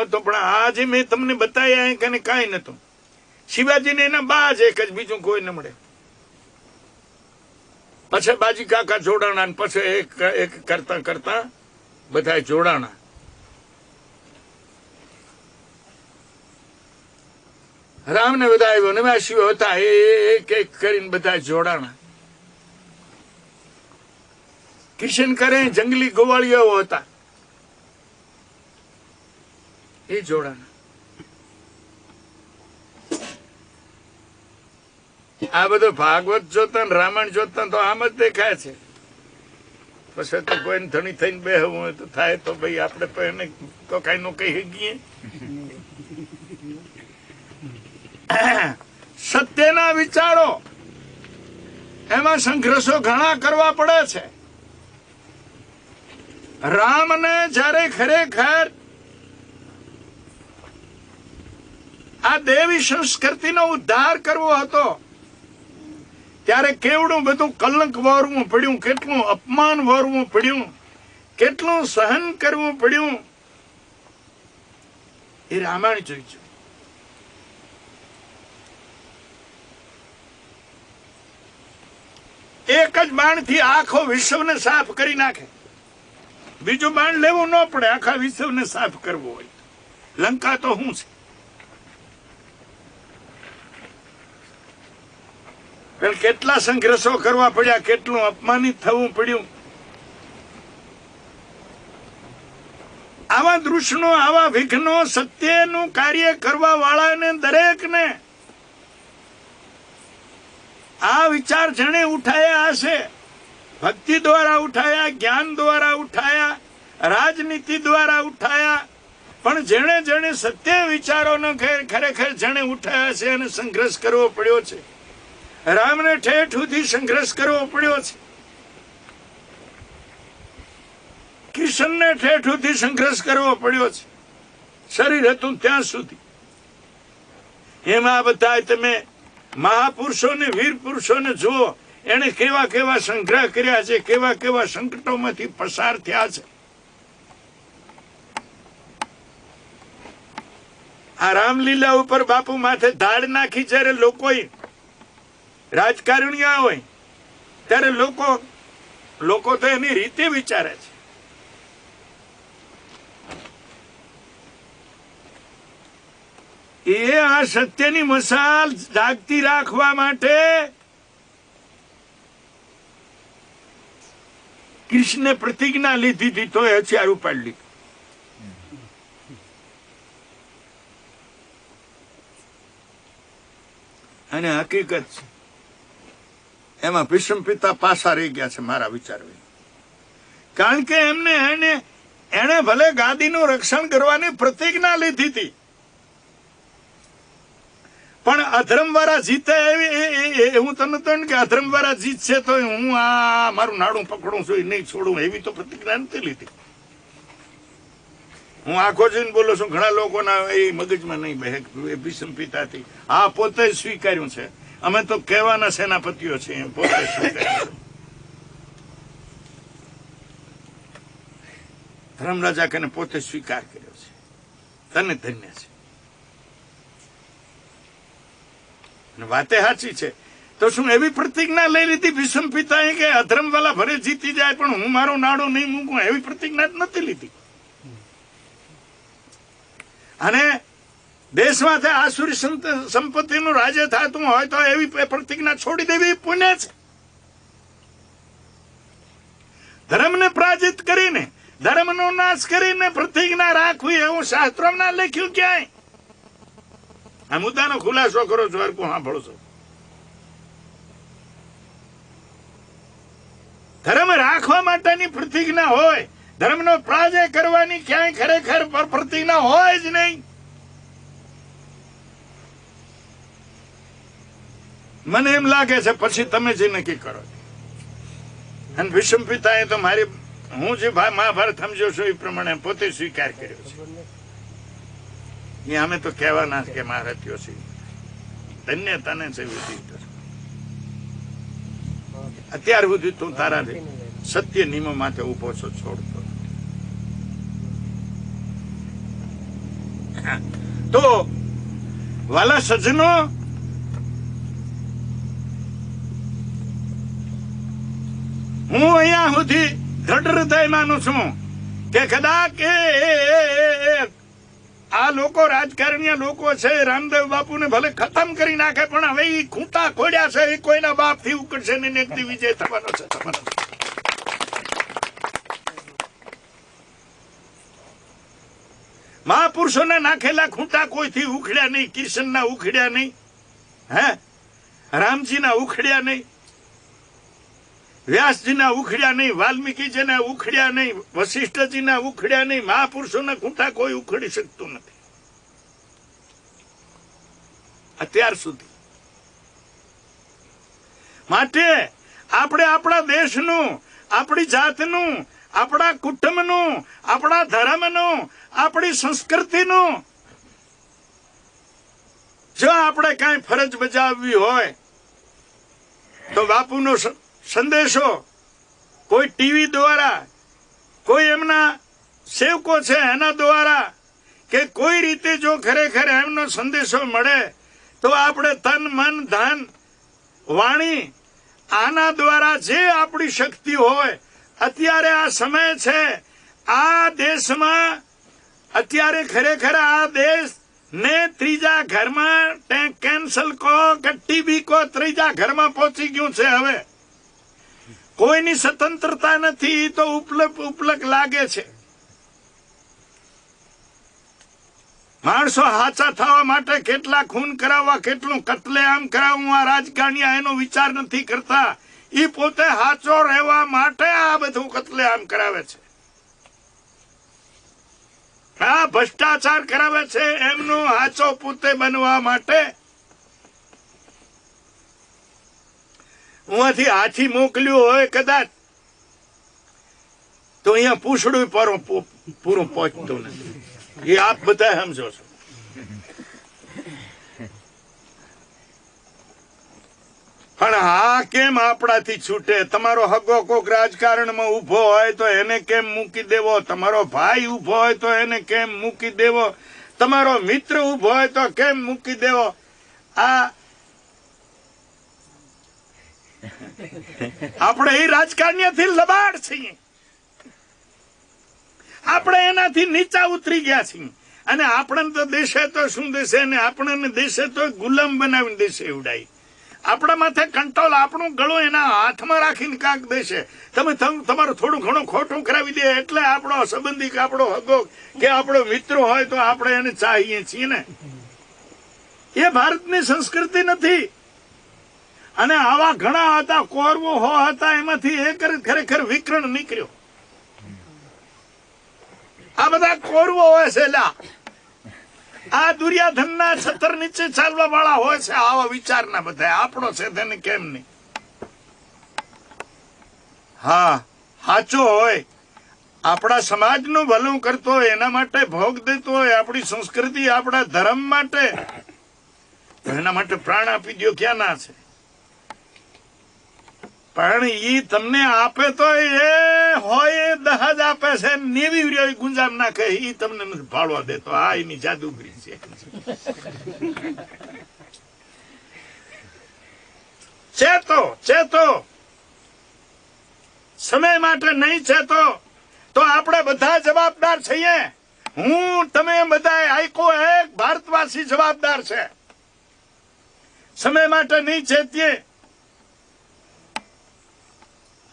હતો પણ આજે મેં તમને બતાવ્યા કે કાંઈ નતું શિવાજીને એના બા જ એક બીજું કોઈ ન મળે. પછી બાજી કાકા જોડાણા ને પછી એક એક કરતા કરતા બધા જોડાણા. રામ ને બધા વનવાસીઓ હતા, એ એક એક કરીને બધા જોડાણા. કિશન કરે, જંગલી ગોવાળીઓ હતા. એ જોડાણા. આ બધું ભાગવત જોતા ને રામાયણ જોતા તો આમ જ દેખાય છે. પછી તો કોઈ ધણી થઈને બેહવું હોય તો થાય તો ભાઈ આપણે એને તો કઈ નો કહી શકીએ. સત્યના વિચારો એમાં સંઘર્ષો ઘણા કરવા પડે છે. રામને જ્યારે ખરેખર આ દેવી સંસ્કૃતિનો ઉદ્ધાર કરવો હતો. ત્યારે કેવડું બધું કલંક વારવું પડ્યું, કેટલું અપમાન વારવું પડ્યું, કેટલું સહન કરવું પડ્યું. એ રામાયણ જોઈજો. એક જ બાણથી આખો વિશ્વને સાફ કરી નાખે. બીજું બાણ લેવું ન પડે, આખા વિશ્વને સાફ કરવું હોય. લંકા તો હું છે? પણ કેટલા સંઘર્ષો કરવા પડ્યા, કેટલું અપમાનિત થવું પડ્યું. આવા દૃશ્યો આવા વિઘ્નો સત્યનું કાર્ય કરવા વાળાને દરેકને આ વિચાર જેણે ઉઠાયા હશે. ભક્તિ દ્વારા ઉઠાયા, જ્ઞાન દ્વારા ઉઠાયા, રાજનીતિ દ્વારા ઉઠાયા, પણ જેણે જેણે સત્ય વિચારોનો ખરેખર જેણે ઉઠાયા છે અને સંઘર્ષ કરવો પડ્યો છે. રામને ઠેઠ સુધી સંઘર્ષ કરવો પડ્યો છે. કિશનને ઠેઠ સુધી સંઘર્ષ કરવો પડ્યો છે. શરીર હતું ત્યાં સુધી. એમાં બધા તમે મહાપુરુષોને વીર પુરુષોને જુઓ એને કેવા કેવા સંગ્રહ કર્યા છે, કેવા કેવા સંકટોમાંથી પસાર થયા છે. આ રામલીલા ઉપર બાપુ માથે ધાડ નાખી જ્યારે લોકોએ રાજકારણીઓ હોય, ત્યારે લોકો લોકો તો એની રીતે વિચારે છે. એ આ સત્યની મસાલ જાગતી રાખવા માટે કૃષ્ણે પ્રતિજ્ઞા લીધી હતી, તો એ હથિયાર ઉપાડી અને હકીકત છે એમાં ભીષ્મ પિતા પાછા રહી ગયા છે મારા વિચાર કારણ કે એમને એને એને ભલે ગાદીનું રક્ષણ કરવાની પ્રતિજ્ઞા લીધી હતી. પણ અધર્મ વાળા જીતે એવી હું તને તો કે અધર્મ વાળા જીતશે તો હું આ મારું નાડું પકડું છું નહીં છોડું, એવી તો પ્રતિજ્ઞા નથી લીધી. હું આખો જોઈને બોલું છું, ઘણા લોકોના એ મગજમાં નહીં બહેક ભીષમ પિતાથી. આ પોતે સ્વીકાર્યું છે. અમે તો કહેવાના સેનાપતિઓ છીએ પોતે છે. ધર્મરાજા કને પોતે સ્વીકાર કર્યો છે. તને ધન્ય છે. વાતે સાચી છે. તો શું એવી પ્રતિજ્ઞા લઈ લીધી ભીષમ પિતાએ કે અધર્મ વાળા ભરે જીતી જાય, પણ હું મારો નાડો નહીં મૂકું? એવી પ્રતિજ્ઞા જ નથી લીધી. અને દેશમાં તે આસુરી સંપત્તિનું રાજ્ય થતું હોય તો એવી પ્રતિજ્ઞા છોડી દેવી પુણ્ય છે. ધર્મને પરાજિત કરીને, ધર્મનો નાશ કરીને પ્રતિજ્ઞા રાખવી એવું શાસ્ત્રોમાં લખ્યું ક્યાંય? આ મુદ્દાનો ખુલાસો કરો છો હરકું સાંભળો છો ધર્મ રાખવા માટેની પ્રતિજ્ઞા હોય, ધર્મનો પરાજય કરવાની ક્યાંય ખરેખર પર પ્રતિજ્ઞા હોય જ નહીં. મને એમ લાગે છે, પછી તમે જે નક્કી કરો અને વિષમ પિતાએ તો મારી, હું જે મહાભારત સમજો છું એ પ્રમાણે પોતે સ્વીકાર કર્યો છે. એ અમે તો કહેવાના કે મહારથીઓ છે. ધન્યતાને છે અત્યાર સુધી તું તારા સત્ય નિયમો માટે ઊભો છો છોડતો. તો વાલા સજ્જનો હું અહીંયા સુધી દ્રઢ માનું છું કે કદાચ આ લોકો રાજકારણીય લોકો છે, રામદેવ બાપુને ભલે ખતમ કરી નાખે, પણ હવે એ ખૂંટા ખોડ્યા છે એ કોઈના બાપથી ઉકળશે ને એક વિજય થવાનો છે થવાનો છે. મહાપુરુષોના નાખેલા ખૂંટા કોઈથી ઉખડ્યા નહીં, કિશનના ઉખડ્યા નહીં, હે રામજીના ઉખડ્યા નહીં વ્યાસજીના ઉખડ્યા નહીં, વાલ્મીકીજીના ઉખડ્યા નહીં, વશિષ્ઠજીના ઉખડ્યા નહીં, મહાપુરુષોના ખૂંટા કોઈ ઉખડી શકતું નથી. અત્યાર સુધી. માટે આપણે આપણા દેશનું, આપણી જાતનું, આપણા કુટુંબનું, આપણા ધર્મનું, આપણી સંસ્કૃતિનું, જો આપણે કાંઈ ફરજ બજાવવી હોય, તો બાપુનો સંદેશો, કોઈ ટીવી દ્વારા, કોઈ એમના સેવકો છે એના દ્વારા, કે કોઈ રીતે જો ખરેખર એમનો સંદેશો મળે, તો આપણે તન, મન, ધન, વાણી, આના દ્વારા જે આપણી શક્તિ હોય, અત્યારે આ સમય છે, આ દેશમાં અત્યારે ખરેખર આ દેશ ને ત્રીજા ઘરમાં કેન્સલ કહો કે ટીબી કહો, ત્રીજા ઘરમાં પહોંચી ગયું છે હવે. કોઈની સ્વતંત્રતા નથી તો ઉપલક ઉપલક લાગે છે. માણસો હાચા થવા માટે કેટલા ખૂન કરાવવા, કેટલું કતલેઆમ કરાવવું, આ રાજકારણીયા એનો વિચાર નથી કરતા. એ પોતે હાચો રહેવા માટે આ બધું કતલેઆમ કરાવે છે. આ ભ્રષ્ટાચાર કરાવે છે એમનો હાચો પોતે બનવા માટે. ઉંથી હાથી મોકલ્યું હોય કદાચ, તો અહીંયા પૂછડું પૂરું પૂરું પહોંચતું નથી. એ આપ બધા સમજો છો. પણ આ કેમ આપણાથી છૂટે? તમારો હગો કોક રાજકારણમાં ઊભો હોય તો એને કેમ મૂકી દેવો? તમારો ભાઈ ઊભો હોય તો એને કેમ મૂકી દેવો? તમારો મિત્ર ઊભો હોય તો કેમ મૂકી દેવો? આ આપણે એ રાજકારણીથી લબાડ છીએ. આપણે એનાથી નીચા ઉતરી ગયા છીએ. અને આપણને તો દેશે તો શું દેશે? અને આપણને દેશે તો ગુલામ બનાવીને દેશે ઉડાઈ આપણા માથે કંટ્રોલ આપણું ગળું એના હાથમાં રાખીને કાંક દેશે. તમે તમ- તમારું થોડું ઘણું ખોટું કરાવી દે એટલે આપણો સંબંધી આપણો હગો કે આપણો મિત્ર હોય તો આપણે એને ચાહીએ છીએ ને. એ ભારતની સંસ્કૃતિ નથી. અને આવા ઘણા હતા, કોરવો હો હતા, એમાંથી એક ખરેખર વિકરણ નીકળ્યો. આ બધા કોરવો હોય છે આ દુર્યાધનના છતર નીચે ચાલવા વાળા હોય છે, આવા વિચારના બધા. આપણો છે તેને કેમ નહીં? હા, સાચો હોય. આપણા સમાજનું ભલું કરતો હોય, એના માટે ભોગ દેતો હોય, આપણી સંસ્કૃતિ આપણા ધર્મ માટે. એના માટે પ્રાણ આપી દો ક્યાં ના છે? પણ ઈ તમને આપે તો એ હોય, એ દહજ આપે છે, નેવી રહ્યો ગુંજામ નાખે, ઈ તમને નથી ભાળવા દેતો. આ એની જાદુગરી છે. ચેતો ચેતો. સમય માટે નહીં ચેતો, તો આપણે બધા જવાબદાર છીએ. હું, તમે બધા આઈકો એક ભારતવાસી જવાબદાર છે. સમય માટે નહીં ચેતીએ.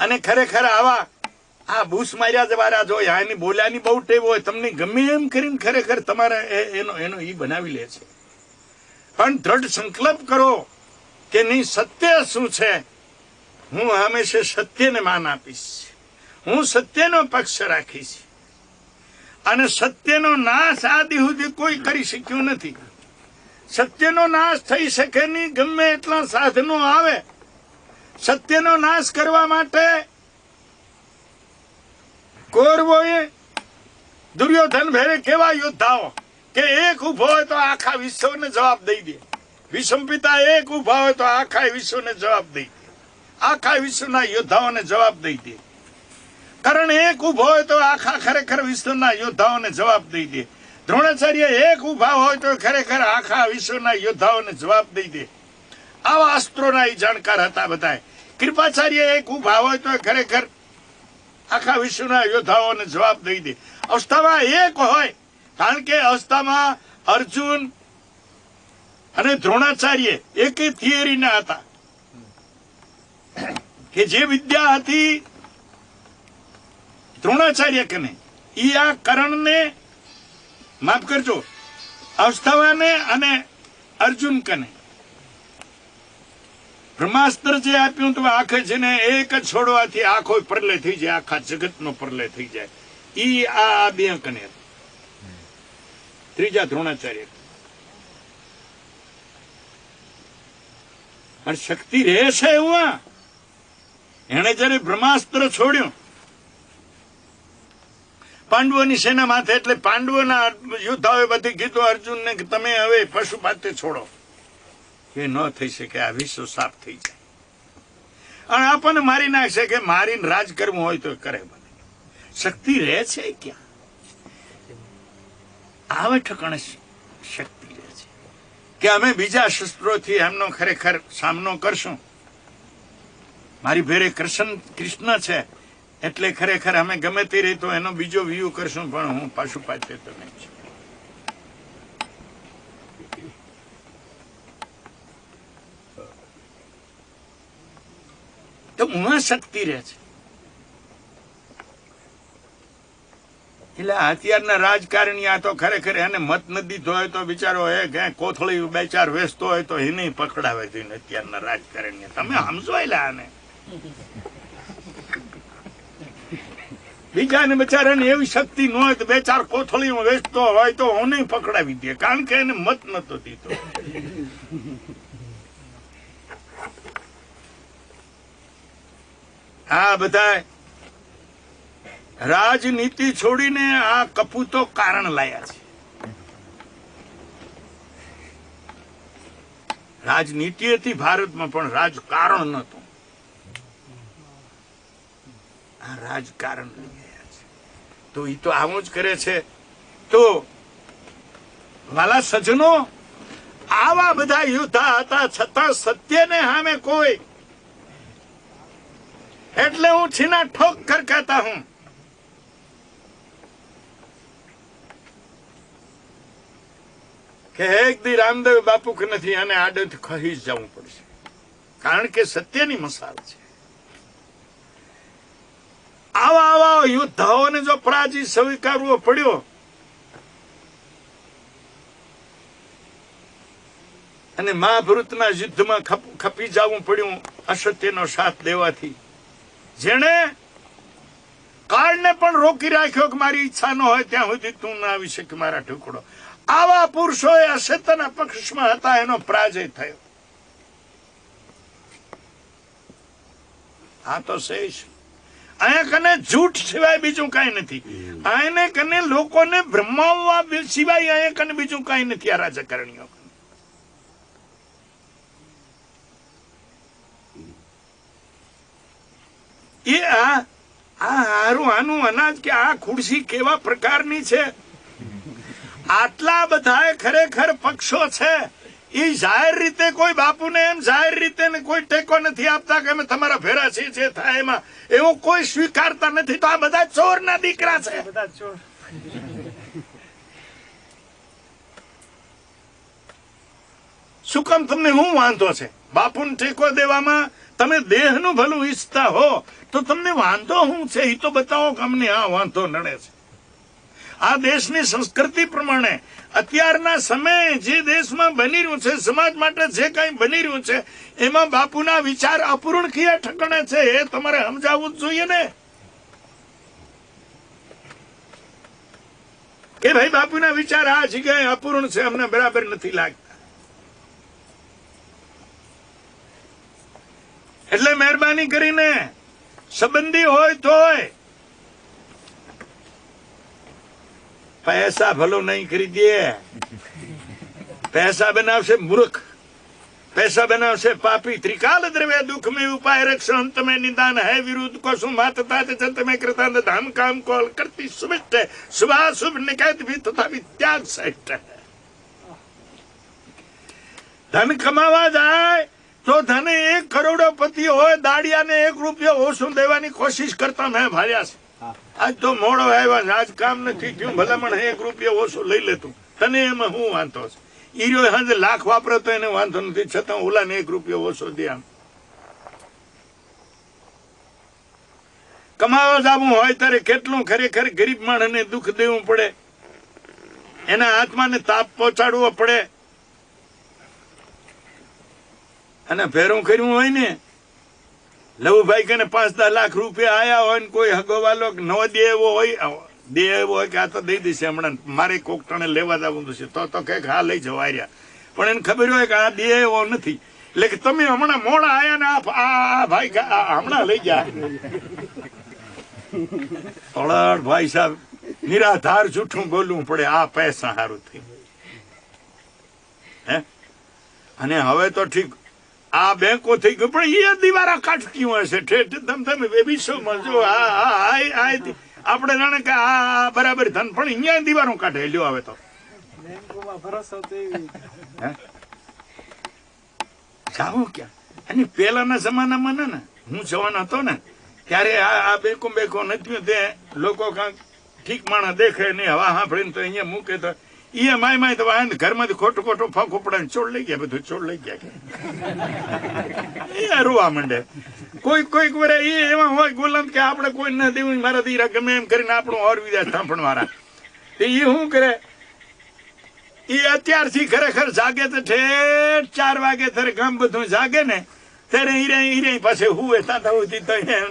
અને ખરેખર આવા આ બૂસ માર્યા જવારા જોયા એની બોલ્યાની બહુ ટેવ હોય, તમને ગમે એમ કરીને ખરેખર તમારે એનો એનો ઈ બનાવી લે છે. પણ દ્રઢ સંકલ્પ કરો કે નહીં, સત્ય શું છે? હું હંમેશા સત્યને માન આપીશ. હું સત્યનો પક્ષ રાખીશ. અને સત્યનો નાશ આદિ સુધી કોઈ કરી શક્યું નથી. સત્યનો નાશ થઈ શકે નહીં, ગમે એટલા સાધનો આવે. સત્યનો નાશ કરવા માટે કૌરવોએ દુર્યોધન ભેરે કેવા યોદ્ધાઓ કે એક ઊભો હોય તો આખા વિશ્વને જવાબ દઈ દે. વિષમ પિતા એક ઊભા હોય તો આખા વિશ્વને જવાબ દઈ દે. આખા વિશ્વના યોદ્ધાઓને જવાબ દઈ દે. કારણ એક ઊભો હોય તો આખા ખરેખર વિશ્વના યોદ્ધાઓને જવાબ દઈ દે. દ્રોણાચાર્ય એક ઊભા હોય તો ખરેખર આખા વિશ્વના યોદ્ધાઓને જવાબ દઈ દે. આવા અસ્ત્રોના એ જાણકાર હતા બધા કૃપાચાર્ય એક ઊભા હોય તો ખરેખર આખા વિશ્વના યોદ્ધાઓને જવાબ દઈ દે. અવસ્થામાં એક હોય, કારણ કે અવસ્થામાં અર્જુન અને દ્રોણાચાર્ય એક થિયરી ના હતા. કે જે વિદ્યા હતી દ્રોણાચાર્ય કને એ આ કરણને, માફ કરજો, અવસ્થાવાને અને અર્જુન કને બ્રહ્માસ્ત્ર જે આપ્યું તો આખે છે ને એક જ છોડવાથી આખો પ્રલય થઈ જાય, આખા જગતનો પ્રલય થઈ જાય. ઈ આ બે કને ત્રીજા દ્રોણાચાર્ય. અને શક્તિ રહેશે એમાં એને જયારે બ્રહ્માસ્ત્ર છોડ્યું, પાંડવોની સેના માથે, એટલે પાંડવોના યોદ્ધાઓએ બધી કીધું અર્જુનને કે તમે હવે પશુપાતે છોડો. એ ન થઈ શકે, આ વિશ્વ સાફ થઈ જાય. અને આપણને મારી નાખશે કે મારીને રાજ કરવું હોય તો કરે ભલે શક્તિ રહે છે ક્યાં? આવે ઠકાણે શક્તિ રહે છે. કે અમે બીજા શસ્ત્રોથી એમનો ખરેખર સામનો કરશું? મારી ભેરે કૃષ્ણ કૃષ્ણ છે, એટલે ખરેખર અમે ગમે તે રીતે એનો બીજો વ્યૂ કરશું, પણ હું પશુપાતે તો નહીં છું. તો ઉમાં શક્તિ રહે છે. એટલે અત્યારના રાજકારણી આ તો ખરેખર એને મત ન દીધો તો બિચારો એ કે કોથળી બે ચાર વેચતો હોય તો એને પકડાવે અત્યારના રાજકારણી તમે સમજો આને. બીજાને બચારાને એવી શક્તિ ન હોય તો બે ચાર કોથળી વેચતો હોય તો હું પકડાવી દે. કારણ કે એને મત નતો દીધો. આ બધા રાજનીતિ છોડીને આ કપૂતો કારણ લાયા છે. રાજનીતિ હતી ભારતમાં પણ રાજકારણ નતું આ રાજકારણ લઈ ગયા છે. તો એ તો આવું જ કરે છે. તો વાલા સજનો, આવા બધા યોદ્ધા હતા, છતાં સત્યને સામે કોઈ એટલે હું છીના ઠોક કરકાતા હું. કે એક દી રામદેવ બાપુ કે નથી અને આડેથી ખહી જવું પડશે. કારણ કે સત્યની મસાલ છે. આવા આવા યુદ્ધાઓને જો પરાજય સ્વીકારવો પડ્યો, અને મહાભારતના યુદ્ધમાં ખપી જવું પડ્યું અસત્યનો સાથ દેવાથી જેણે કાળને પણ રોકી રાખ્યો કે મારી ઈચ્છા ન હોય ત્યાં સુધી તું ના આવી શકે મારા ટુકડો આવા પુરુષોએ અસત્યના પક્ષમાં હતા એનો પ્રાજય થયો. આ તો શેષ. અહીંયા કને જૂઠ સિવાય બીજું કાંઈ નથી. અહીંયા કને લોકોને ભ્રમાવવા સિવાય અહીંયા કને બીજું કાંઈ નથી આ રાજકારણીઓ. એ આ આ હારું આનું અનાજ કે આ ખુરશી કેવા પ્રકારની છે? આટલા બધા ખરેખર પક્ષો છે. એ જાહેર રીતે કોઈ બાપુને એમ જાહેર રીતે ને કોઈ ટેકો નથી આપતા કે અમે તમારા ભેરા છીએ જે થાય એમાં. એવું કોઈ સ્વીકારતા નથી. તો આ બધા ચોરના દીકરા છે. શું કામ તમને શું વાંધો છે? બાપુને ટેકો દેવામાં તમે દેહનું ભલું ઈચ્છતા હો, તો તમને વાંધો શું છે? એ તો બતાવો કે અમને આ વાંધો નડે છે. આ દેશની સંસ્કૃતિ પ્રમાણે અત્યારના સમયે જે દેશમાં બની રહ્યું છે, સમાજ માટે જે કાંઈ બની રહ્યું છે, એમાં બાપુના વિચાર અપૂર્ણ ક્યાં ઠકણે છે એ તમારે સમજાવવું જ જોઈએ ને? કે ભાઈ બાપુના વિચાર આ જગ્યાએ અપૂર્ણ છે, અમને બરાબર નથી લાગતા. એટલે મહેરબાની કરીને સંબંધી હોય તોય પૈસા ભલો નહીં ખરીદીએ પૈસા બનાવશે મૂર્ખ. પૈસા બનાવશે પાપી. ત્રિકાલ દ્રવ્ય દુઃખ મે ઉપાય રક્ષણ. તમે નિદાન હે વિરુદ્ધ કો શું માતતા છે. તમે કૃતા ધામ કામ કોલ કરતી સુમિષ્ટ શુભા શુભ નિકેત ભી તથા ત્યાગ સહિષ્ટ ધન કમાવા જાય. તો ધને એક કરોડોપતિ હોય દાડિયાને એક રૂપિયો ઓછું દેવાની કોશિશ કરતા મેં ભાર્યા છે. આજ તો મોડો આવ્યા છે આજ કામ નથી થયું ભલામણ એક રૂપિયો ઓછો લઈ લેતું તને એમાં હું વાંધો છે? ઈરો હજ લાખ વાપરો તો એને વાંધો નથી છતાં ઓલાને એક રૂપિયો ઓછો દે આમ. કમાવા જવું હોય ત્યારે કેટલું ખરેખર ગરીબ માણસને દુઃખ દેવું પડે? એના આત્માને તાપ પહોંચાડવો પડે? અને ફેરું કર્યું હોય ને, લવુભાઈ કને પાંચ દસ લાખ રૂપિયા આયા હોય ને કોઈ હગોવાલો ન દે એવો હોય દે એવો હોય કે આ તો દઈ દેશે, હમણાં મારે કોક ટણે લેવા જવું છે, તો તો કંઈક હા લઈ જવા રહ્યા પણ એને ખબર હોય કે આ દે એવો નથી. એટલે કે તમે હમણાં મોડા આયા ને આ ભાઈ હમણાં લઈ ગયા. તળાડ ભાઈ સાહેબ, નિરાધાર જૂઠું બોલવું પડે, આ પૈસા સારું થઈ હે? અને હવે તો ઠીક આ બેંકો થઈ ગયું. પણ એ દિવારા કયું હશે ઠેઠ તમ તમે વિશ્વમાં જો આપણે જાણે કે આ બરાબર ધન. પણ અહીંયા દિવારો કાઢે. લ્યો આવે તો. જાવું ક્યાં? અને પેલાના જમાનામાં ને હું જવાનો હતો ને ત્યારે આ બેકો બેકો નથી તે લોકો કાંક ઠીક માણસ દેખે નહીં. હવા સાંભળીને તો અહીંયા મૂકે તો એ માય માય તો વાંધ ઘરમાંથી ખોટું ખોટું ફાંકો ઉપડાને છોડ લઈ ગયા, બધું છોડ લઈ ગયા એ રોવા માંડે. કોઈ કોઈક વરે એ એવા હોય ગુલામ કે આપણે કોઈ ના દેવું મારા દીરા ગમે એમ કરીને આપણું ઓર વિદ્યા થાંપણ વાળા એ શું કરે? એ અત્યારથી ખરેખર જાગે તો ઠેઠ ચાર વાગે ત્યારે ગામ બધું જાગે ને, ત્યારે હીરે હીરે પાસે હુએ તાતા હોતી તો એમ.